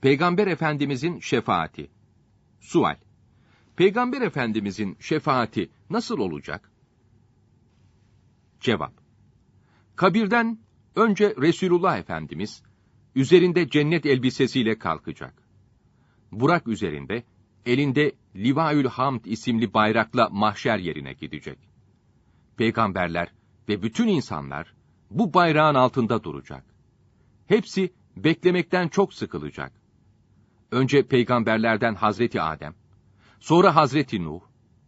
Peygamber Efendimizin şefaati. Sual. Peygamber Efendimizin şefaati nasıl olacak? Cevap. Kabirden önce Resulullah Efendimiz üzerinde cennet elbisesiyle kalkacak. Burak üzerinde elinde Livaül Hamd isimli bayrakla mahşer yerine gidecek. Peygamberler ve bütün insanlar bu bayrağın altında duracak. Hepsi beklemekten çok sıkılacak. Önce peygamberlerden Hazreti Adem, sonra Hazreti Nuh,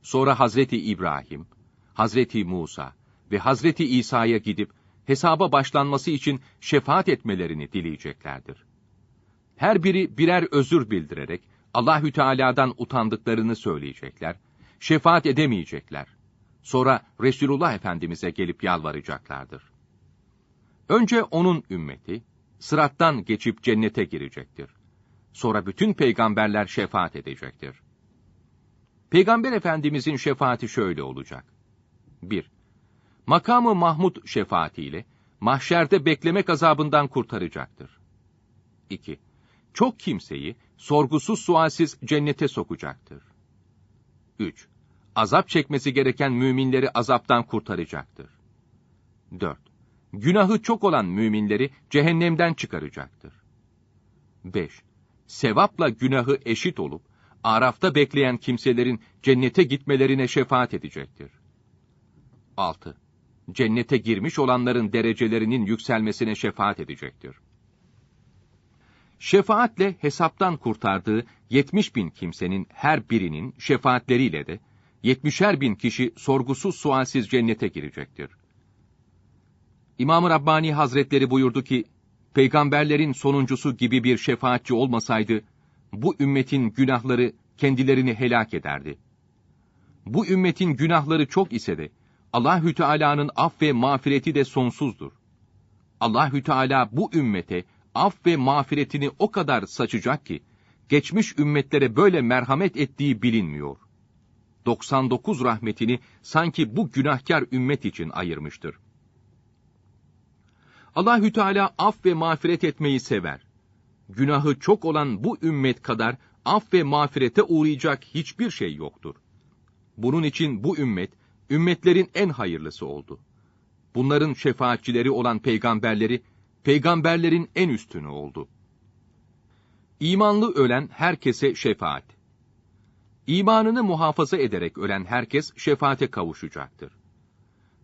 sonra Hazreti İbrahim, Hazreti Musa ve Hazreti İsa'ya gidip hesaba başlanması için şefaat etmelerini dileyeceklerdir. Her biri birer özür bildirerek Allahü Teala'dan utandıklarını söyleyecekler, şefaat edemeyecekler. Sonra Resulullah Efendimize gelip yalvaracaklardır. Önce onun ümmeti, sırattan geçip cennete girecektir. Sonra bütün peygamberler şefaat edecektir. Peygamber Efendimizin şefaati şöyle olacak. 1. Makamı Mahmud şefaatiyle, mahşerde beklemek azabından kurtaracaktır. 2. Çok kimseyi, sorgusuz sualsiz cennete sokacaktır. 3. Azap çekmesi gereken müminleri azaptan kurtaracaktır. 4. Günahı çok olan müminleri cehennemden çıkaracaktır. 5. Sevapla günahı eşit olup, Araf'ta bekleyen kimselerin cennete gitmelerine şefaat edecektir. 6. Cennete girmiş olanların derecelerinin yükselmesine şefaat edecektir. Şefaatle hesaptan kurtardığı 70 bin kimsenin her birinin şefaatleriyle de 70'er bin kişi sorgusuz sualsiz cennete girecektir. İmam-ı Rabbani Hazretleri buyurdu ki, peygamberlerin sonuncusu gibi bir şefaatçi olmasaydı, bu ümmetin günahları kendilerini helak ederdi. Bu ümmetin günahları çok ise de, Allahü Teala'nın af ve mağfireti de sonsuzdur. Allahü Teala bu ümmete af ve mağfiretini o kadar saçacak ki, geçmiş ümmetlere böyle merhamet ettiği bilinmiyor. 99 rahmetini sanki bu günahkar ümmet için ayırmıştır. Allahü Teala af ve mağfiret etmeyi sever. Günahı çok olan bu ümmet kadar af ve mağfirete uğrayacak hiçbir şey yoktur. Bunun için bu ümmet, ümmetlerin en hayırlısı oldu. Bunların şefaatçileri olan peygamberleri, peygamberlerin en üstünü oldu. İmanlı ölen herkese şefaat. İmanını muhafaza ederek ölen herkes şefaate kavuşacaktır.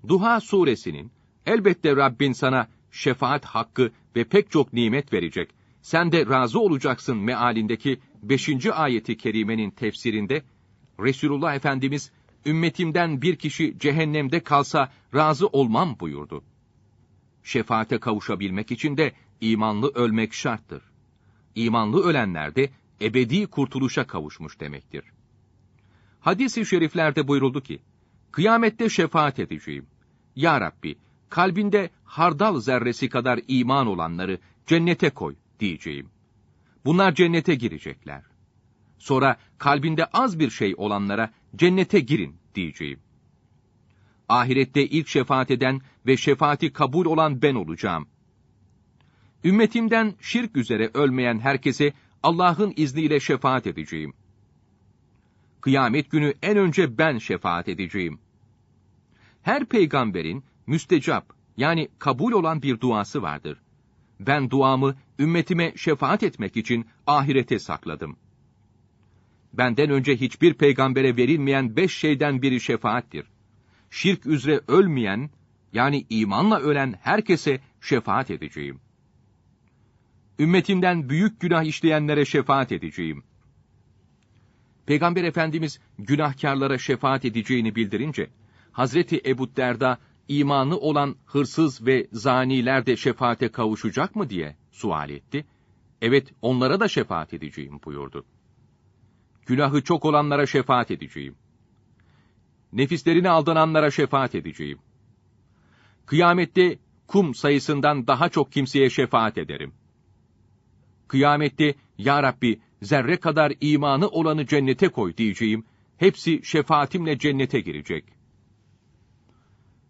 Duha suresinin, elbette Rabbin sana şefaat hakkı ve pek çok nimet verecek, sen de razı olacaksın mealindeki 5. ayeti kerimenin tefsirinde, Resulullah Efendimiz, ümmetimden bir kişi cehennemde kalsa razı olmam buyurdu. Şefaate kavuşabilmek için de imanlı ölmek şarttır. İmanlı ölenler de ebedi kurtuluşa kavuşmuş demektir. Hadis-i şeriflerde buyuruldu ki, kıyamette şefaat edeceğim. Ya Rabbi, kalbinde hardal zerresi kadar iman olanları cennete koy diyeceğim. Bunlar cennete girecekler. Sonra kalbinde az bir şey olanlara cennete girin diyeceğim. Ahirette ilk şefaat eden ve şefaati kabul olan ben olacağım. Ümmetimden şirk üzere ölmeyen herkese Allah'ın izniyle şefaat edeceğim. Kıyamet günü en önce ben şefaat edeceğim. Her peygamberin müstecap yani kabul olan bir duası vardır. Ben duamı ümmetime şefaat etmek için ahirete sakladım. Benden önce hiçbir peygambere verilmeyen beş şeyden biri şefaattir. Şirk üzere ölmeyen, yani imanla ölen herkese şefaat edeceğim. Ümmetimden büyük günah işleyenlere şefaat edeceğim. Peygamber Efendimiz günahkarlara şefaat edeceğini bildirince, Hazreti Ebu Derda imanı olan hırsız ve zaniler de şefaate kavuşacak mı diye sual etti. Evet, onlara da şefaat edeceğim buyurdu. Günahı çok olanlara şefaat edeceğim. Nefislerini aldananlara şefaat edeceğim. Kıyamette kum sayısından daha çok kimseye şefaat ederim. Kıyamette, Ya Rabbi, zerre kadar imanı olanı cennete koy diyeceğim. Hepsi şefaatimle cennete girecek.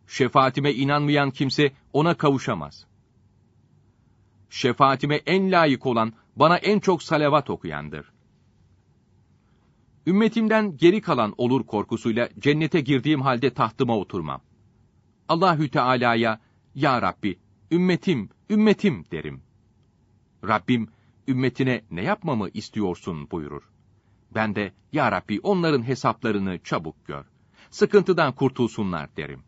Şefaatime inanmayan kimse ona kavuşamaz. Şefaatime en layık olan bana en çok salavat okuyandır. Ümmetimden geri kalan olur korkusuyla cennete girdiğim halde tahtıma oturmam. Allahü Teala'ya, Ya Rabbi, ümmetim, ümmetim derim. Rabbim, ümmetine ne yapmamı istiyorsun buyurur. Ben de, Ya Rabbi onların hesaplarını çabuk gör. Sıkıntıdan kurtulsunlar derim.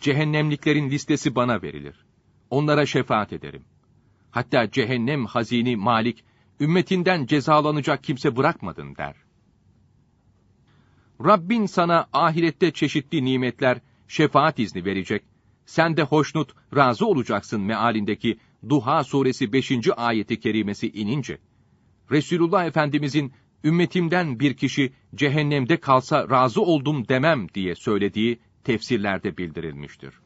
Cehennemliklerin listesi bana verilir. Onlara şefaat ederim. Hatta cehennem hazini Malik, ümmetinden cezalanacak kimse bırakmadın der. Rabbin sana ahirette çeşitli nimetler, şefaat izni verecek, sen de hoşnut, razı olacaksın mealindeki Duha suresi 5. ayeti kerimesi inince, Resulullah Efendimizin ümmetimden bir kişi cehennemde kalsa razı oldum demem diye söylediği tefsirlerde bildirilmiştir.